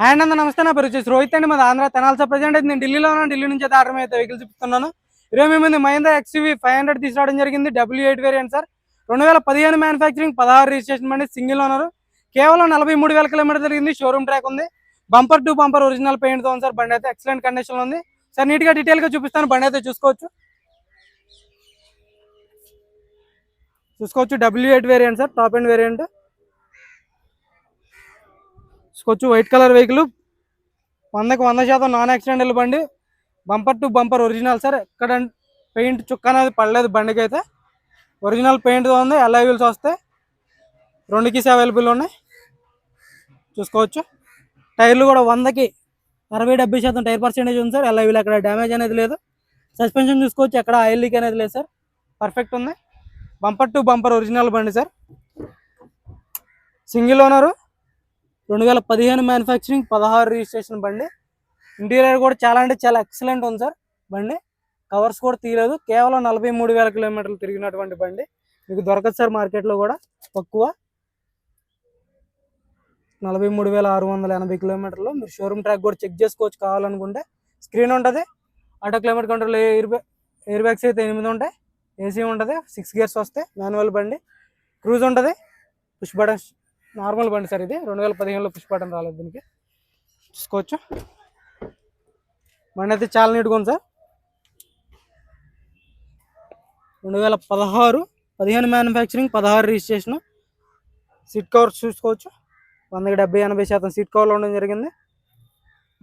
Hand అంద నమస్తే నా పేరు వచ్చేసి రోహిత్ అండి. మాది ఆంధ్ర తెనాల్సా ప్రజెంట్ అయితే నేను ఢిల్లీలో ఉన్నాను. ఢిల్లీ నుంచి అయితే ఆర్డర్ అయితే వెహికల్ చూపిస్తున్నాను ఇరవై ఎనిమిది మహేంద్ర ఎక్స్యూవీ ఫైవ్ హండ్రెడ్ తీసుకురావడం జరిగింది. W eight variant sir. రెండు వేల పదిహేను మ్యానుఫ్యాక్చరింగ్ పదహారు రిజిస్ట్రేషన్ బండి సింగిల్ ఓనర్. కేవలం నలభై మూడు వేల కిలోమీటర్ జరిగింది. షోరూమ్ ట్రాక్ ఉంది. బంపర్ టు బంపర్ ఒరిజినల్ పెయింట్తో ఉంది సార్. బండి అయితే ఎక్సలెంట్ కండిషన్ ఉంది. సార్ నీట్గా డీటెయిల్గా చూపిస్తాను. బండి అయితే చూసుకోవచ్చు. చూసుకోవచ్చు. W eight variant sir. Top end variant. తీసుకోవచ్చు వైట్ కలర్ వెహికల్ వందకు వంద శాతం నాన్ యాక్సిడెంటల్ బండి. Bumper to bumper original sir ఎక్కడ పెయింట్ చుక్క అనేది పడలేదు బండికి అయితే ఒరిజినల్ పెయింట్ ఉంది. ఎల్ఐ వీల్స్ వస్తాయి రెండు కీస్ అవైలబుల్ ఉన్నాయి. చూసుకోవచ్చు. టైర్లు కూడా వందకి అరవై డెబ్బై శాతం టైర్ పర్సెంటేజ్ ఉంది సార్ ఎల్ఐ వీల్ అక్కడ డ్యామేజ్ అనేది లేదు. సస్పెన్షన్ చూసుకోవచ్చు. ఎక్కడ ఆయిల్ లీక్ అనేది లేదు సార్ పర్ఫెక్ట్ ఉంది. బంపర్ టు బంపర్ ఒరిజినల్ బండి సార్ సింగిల్ ఓనరు రెండు వేల పదిహేను మ్యానుఫ్యాక్చరింగ్ పదహారు రిజిస్ట్రేషన్ బండి. ఇంటీరియర్ కూడా చాలా అంటే చాలా ఎక్సలెంట్ ఉంది సార్ బండి. కవర్స్ కూడా తీయలేదు. కేవలం నలభై మూడు వేల కిలోమీటర్లు తిరిగినటువంటి బండి. మీకు దొరకదు సార్ మార్కెట్లో కూడా తక్కువ. నలభై మూడు వేల ఆరు వందల ఎనభై కిలోమీటర్లు. మీరు షోరూమ్ ట్రాక్ కూడా చెక్ చేసుకోవచ్చు కావాలనుకుంటే. స్క్రీన్ ఉంటుంది. Auto climate control air air bags అయితే ఎనిమిది ఉంటాయి. ఏసీ ఉంటుంది. సిక్స్ గేర్స్ వస్తాయి. మాన్యువల్ బండి. క్రూజ్ ఉంటుంది. పుష్ బటన్ నార్మల్ బండి సార్ ఇది. రెండు వేల పదిహేనులో పుష్ బటన్ రాలేదు దీనికి. చూసుకోవచ్చు. బండి అయితే చాలా నీట్గా ఉంది సార్. రెండు వేల పదహారు పదిహేను మ్యానుఫ్యాక్చరింగ్ పదహారు రిజిస్ట్రేషన్ సీట్ కవర్ చూసుకోవచ్చు. వందకి డెబ్బై ఎనభై శాతం సీట్ కవర్లు ఉండడం జరిగింది.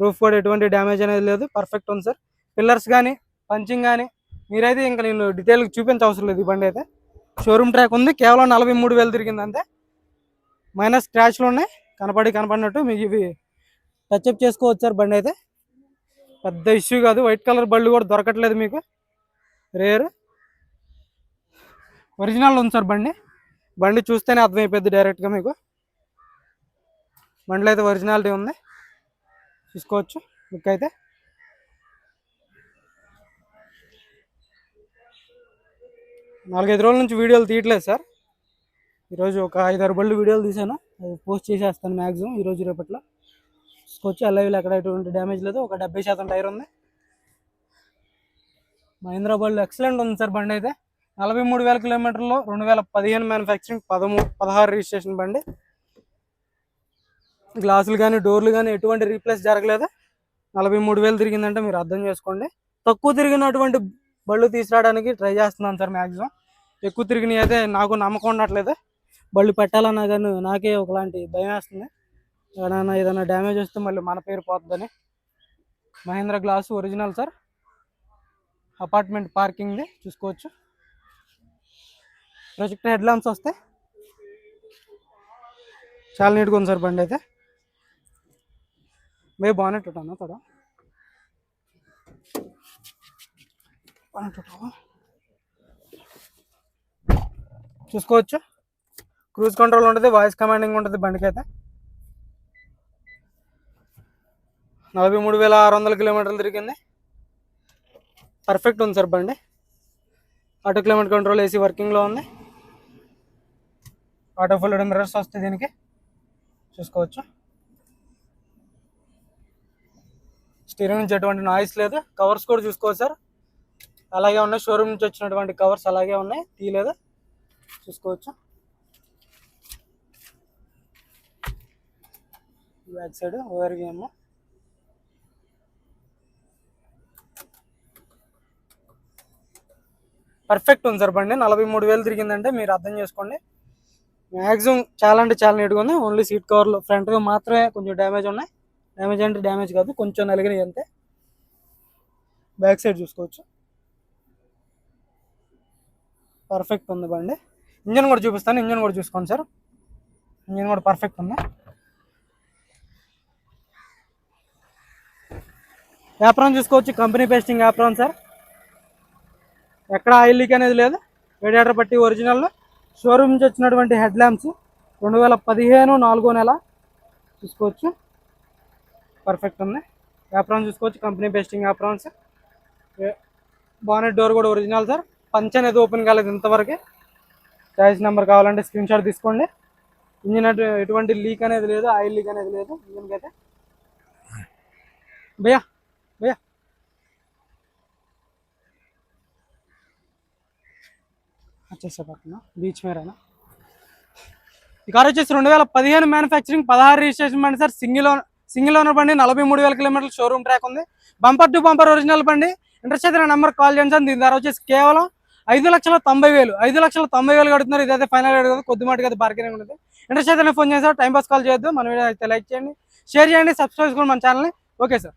రూఫ్ కూడా ఎటువంటి డ్యామేజ్ అనేది లేదు. పర్ఫెక్ట్ ఉంది సార్. పిల్లర్స్ కానీ పంచింగ్ కానీ మీరైతే ఇంకా నేను డీటెయిల్గా చూపించవసరం లేదు ఈ బండి అయితే. షోరూమ్ ట్రాక్ ఉంది. కేవలం నలభై మూడు వేలు తిరిగింది అంతే. మైనస్ స్క్రాచ్లు ఉన్నాయి. కనపడి కనపడినట్టు మీకు ఇవి టచ్అప్ చేసుకోవచ్చు సార్ బండి అయితే. పెద్ద ఇష్యూ కాదు. వైట్ కలర్ బళ్ళు కూడా దొరకట్లేదు మీకు. రేర్ ఒరిజినల్ ఉంది సార్ బండి. బండి చూస్తేనే అర్థమైపోద్ది డైరెక్ట్గా మీకు. బండిలో అయితే ఒరిజినాలిటీ ఉంది. చూసుకోవచ్చు. లుక్ అయితే. నాలుగైదు రోజుల నుంచి వీడియోలు తీయట్లేదు సార్. ఈరోజు ఒక ఐదారు బళ్ళు వీడియోలు తీసాను అది పోస్ట్ చేసేస్తాను మ్యాక్సిమం ఈరోజు రేపట్లో. చూసుకోవచ్చు అలైవ్లో ఎక్కడ ఎటువంటి డ్యామేజ్ లేదు. ఒక డెబ్బై శాతం టైర్ ఉంది. మహీంద్రా బళ్ళు ఎక్సలెంట్ ఉంది సార్ బండి అయితే. నలభై మూడు వేల కిలోమీటర్లు రెండు వేల పదిహేను మ్యానుఫ్యాక్చరింగ్ పదమూడు పదహారు రిజిస్ట్రేషన్ బండి. గ్లాసులు కానీ డోర్లు కానీ ఎటువంటి రీప్లేస్ జరగలేదు. నలభై మూడు వేలు తిరిగిందంటే మీరు అర్థం చేసుకోండి. తక్కువ తిరిగినటువంటి బళ్ళు తీసుకురావడానికి ట్రై చేస్తున్నాను సార్ మ్యాక్సిమం ఎక్కువ తిరిగినవి అయితే నాకు నమ్మకం ఉండట్లేదు. బళ్ళు పెట్టాలన్నా కానీ నాకే ఒకలాంటి భయం వేస్తుంది. ఏదైనా ఏదైనా డ్యామేజ్ వస్తే మళ్ళీ మన పేరు పోతుందని. Mahindra glass original sir. Apartment పార్కింగ్ది చూసుకోవచ్చు. ప్రొజెక్టర్ హెడ్ ల్యాంప్స్ వస్తాయి చాలా నీట్గా ఉంది సార్ బండి అయితే. మే బానెట్ ఉంటాను తోడా? బానెట్ చూసుకోవచ్చు? క్రూజ్ కంట్రోల్ ఉంటుంది వాయిస్ కమాండింగ్ ఉంటుంది బండికి అయితే నలభై మూడు వేల ఆరు వందల కిలోమీటర్లు తిరిగింది. పర్ఫెక్ట్ ఉంది సార్ బండి. ఆటో క్లైమేట్ కంట్రోల్ ఏసీ వర్కింగ్లో ఉంది. ఆటో ఫుల్ మిర్రర్స్ వస్తాయి దీనికి. చూసుకోవచ్చు. స్టీరింగ్ నుంచి ఎటువంటి నాయిస్ లేదు. కవర్స్ కూడా చూసుకోవచ్చు సార్. అలాగే ఉన్నాయి. షోరూమ్ నుంచి వచ్చినటువంటి కవర్స్ అలాగే ఉన్నాయి. తీయలేదు చూసుకోవచ్చు. Back side over game. Perfect ఉంది సార్ బండి. నలభై మూడు వేలు తిరిగిందంటే మీరు అర్థం చేసుకోండి. మ్యాక్సిమం చాలా అంటే చాలా నీట్గా ఉంది. ఓన్లీ సీట్ కవర్లు ఫ్రంట్గా మాత్రమే కొంచెం డ్యామేజ్ ఉన్నాయి. డ్యామేజ్ అంటే డ్యామేజ్ కాదు కొంచెం నలిగినాయి అంతే. బ్యాక్ సైడ్ చూసుకోవచ్చు. పర్ఫెక్ట్ ఉంది బండి. ఇంజన్ కూడా చూపిస్తాను. ఇంజన్ కూడా చూసుకోండి సార్. ఇంజన్ కూడా పర్ఫెక్ట్ ఉంది. యాప్రాన్ చూసుకోవచ్చు కంపెనీ పేస్టింగ్ యాప్రాన్ సార్ ఎక్కడ ఆయిల్ లీక్ అనేది లేదు. రేడియేటర్ పట్టి ఒరిజినల్ షోరూమ్ నుంచి వచ్చినటువంటి హెడ్ ల్యాంప్స్ రెండు వేల పదిహేను నాలుగో నెల. చూసుకోవచ్చు. పర్ఫెక్ట్ ఉంది. యాప్రాన్ చూసుకోవచ్చు company pasting sir bonnet door కూడా ఒరిజినల్ సార్ పంచ్ అనేది ఓపెన్ కాలేదు ఇంతవరకు. చాయిస్ నెంబర్ కావాలంటే స్క్రీన్ షాట్ తీసుకోండి. ఇంజిన్ ఎటువంటి లీక్ అనేది లేదు ఆయిల్ లీక్ అనేది లేదు. ఇంజిన్కి అయితే. భయ్యా వచ్చేసా పక్కన బీచ్ మేరేనా ఈ కార్ వచ్చేసి రెండు వేల పదిహేను మ్యానుఫ్యాక్చరింగ్ పదహారు రిజిస్ట్రేషన్ బండి సార్. సింగిల్ సింగిల్ ఓనర్ బండి నలభై మూడు వేల కిలోమీటర్ల షోరూమ్ ట్రాక్ ఉంది. బంపర్ టు బంపర్ ఒరిజినల్ బండి. ఇంట్రెస్ట్ అయితే నా నెంబర్ కాల్ చేయండి సార్. దీని ధర వచ్చేసి కేవలం ఐదు లక్షల తొంభై వేలు. ఐదు లక్షల తొంభై వేలు కడుతున్నారు. ఇదైతే ఫైనల్ కదా. కొద్ది మాటకి అయితే బార్గెనింగ్ ఉంటుంది ఇంట్రెస్ట్ అయితే ఫోన్ చేస్తారు టైం పాస్ కాల్ చేయొద్దు. మన వీడియో అయితే లైక్ చేయండి. షేర్ చేయండి. సబ్స్క్రైబ్ చేసుకోండి మన ఛానల్ని ఓకే సార్